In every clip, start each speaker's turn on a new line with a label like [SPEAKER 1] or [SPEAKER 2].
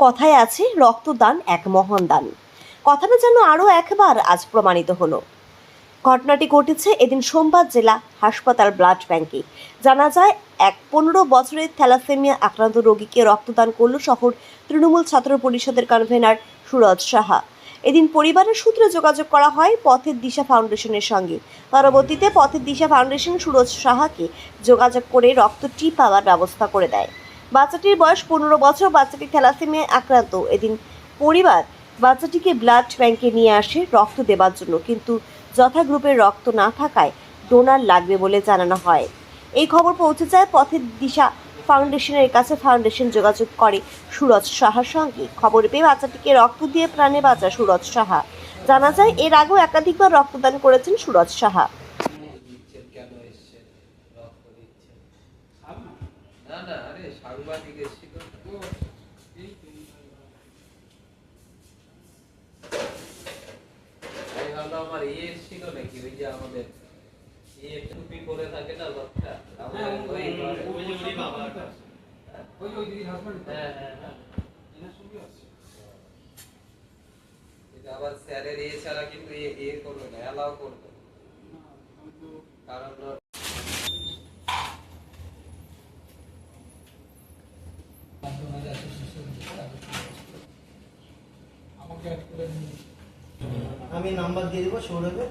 [SPEAKER 1] কথায় আছে, রক্তদান এক মহান দান। কথাটা যেন আরও একবার আজ প্রমাণিত হলো। ঘটনাটি ঘটেছে এদিন সোমবার জেলা হাসপাতাল ব্লাড ব্যাংকে। জানা যায়, এক পনেরো বছরের থ্যালাসেমিয়া আক্রান্ত রোগীকে রক্তদান করল শহর তৃণমূল ছাত্র পরিষদের কনভেনার সুরজ সাহা। এদিন পরিবারের সূত্রে যোগাযোগ করা হয় পথের দিশা ফাউন্ডেশনের সঙ্গে। পরবর্তীতে পথের দিশা ফাউন্ডেশন সুরজ সাহাকে যোগাযোগ করে রক্তটি পাওয়ার ব্যবস্থা করে দেয়। বাচ্চাটির বয়স পনেরো বছর বাচ্চাটি থ্যালাসেমিয়ায় আক্রান্ত। এদিন পরিবার বাচ্চাটিকে ব্লাড ব্যাংকে নিয়ে আসে রক্ত দেবার জন্য, কিন্তু যথা গ্রুপের রক্ত না থাকায় ডোনার লাগবে বলে জানানো হয়। এই খবর পৌঁছে যায় পথের দিশা ফাউন্ডেশনের কাছে। ফাউন্ডেশন যোগাযোগ করে সুরজ সাহার সঙ্গে। খবর পেয়ে বাচ্চাটিকে রক্ত দিয়ে প্রাণে বাঁচা সুরজ সাহা। জানা যায়, এর আগেও একাধিকবার রক্তদান করেছেন সুরজ সাহা
[SPEAKER 2] দিচ্ছেন কেন এসছেন রক্ত দিচ্ছেন না না আরে সাংবাদিক এসেছিল আমি ভাবলাম আমার ইয়ে এসেছিল নাকি? ওই যে আমাদের ইয়ে টুপি পরে থাকে না লোকটা? ওই। হ্যাঁ, হ্যাঁ, হ্যাঁ। আবার স্যারের ইয়ে ছাড়া কিন্তু এ ইয়ে করবে না অ্যালাউ করবে। কারণ
[SPEAKER 3] আমি নাম্বার দিয়ে দেবো, সৌরভে।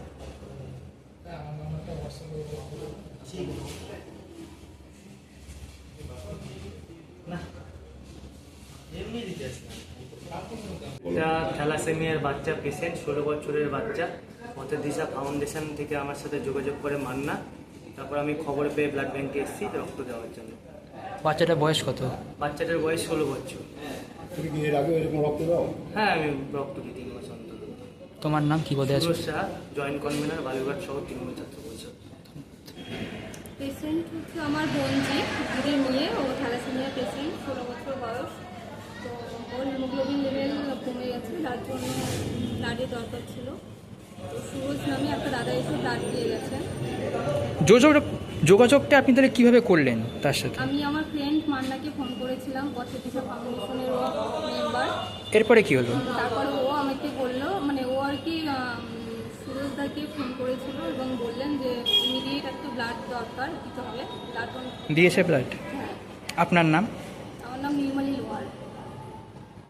[SPEAKER 4] এটা থ্যালাসেমিয়ার বাচ্চা পেশেন্ট, ষোলো বছরের বাচ্চা। পথের দিশা ফাউন্ডেশন থেকে আমার সাথে যোগাযোগ করে মান্না। তারপর আমি খবর পেয়ে ব্লাড ব্যাঙ্কে এসেছি, রক্ত দেওয়ার জন্য।
[SPEAKER 5] বাচ্চাটার বয়স কত?
[SPEAKER 4] বাচ্চাটার বয়স ষোলো বছর।
[SPEAKER 6] তুমি কি এর আগে এরকম রক্ত দাও?
[SPEAKER 4] হ্যাঁ আমি রক্ত দিই তিন মাস অন্তর
[SPEAKER 5] তোমার নাম কি বলে আছে
[SPEAKER 4] জয়েন্ট কনভেনার বালুরঘাট শহর তৃণমূল ছাত্র পরিষদ।
[SPEAKER 7] পেশেন্ট হচ্ছে আমার বোনজি দিদির মেয়ে ও থ্যালাসেমিয়া পেশেন্ট ষোলো বছর বয়স। তো ওর হিমোগ্লোবিন লেভেল কমে গেছে যার জন্য ব্লাডের দরকার ছিল। তো সুরজ নামে একটা দাদা এসে ব্লাড দিয়ে গেছে।
[SPEAKER 5] যোগাযোগ যোগাযোগটা আপনি তাহলে কীভাবে করলেন তার সাথে?
[SPEAKER 7] আমি আমার ফ্রেন্ড মান্নাকে ফোন করেছিলাম পথে দিশা ফাউন্ডেশনের ও মেম্বার
[SPEAKER 5] এরপরে কি হলো?
[SPEAKER 7] তারপর ও আমাকে বলল মানে ও আর কি সুরজদাকে ফোন করেছিল এবং বললেন যে ইমিডিয়েট একটু ব্লাড দরকার কিছু হবে। ব্লাড
[SPEAKER 5] দিয়েছে ব্লাড আপনার নাম?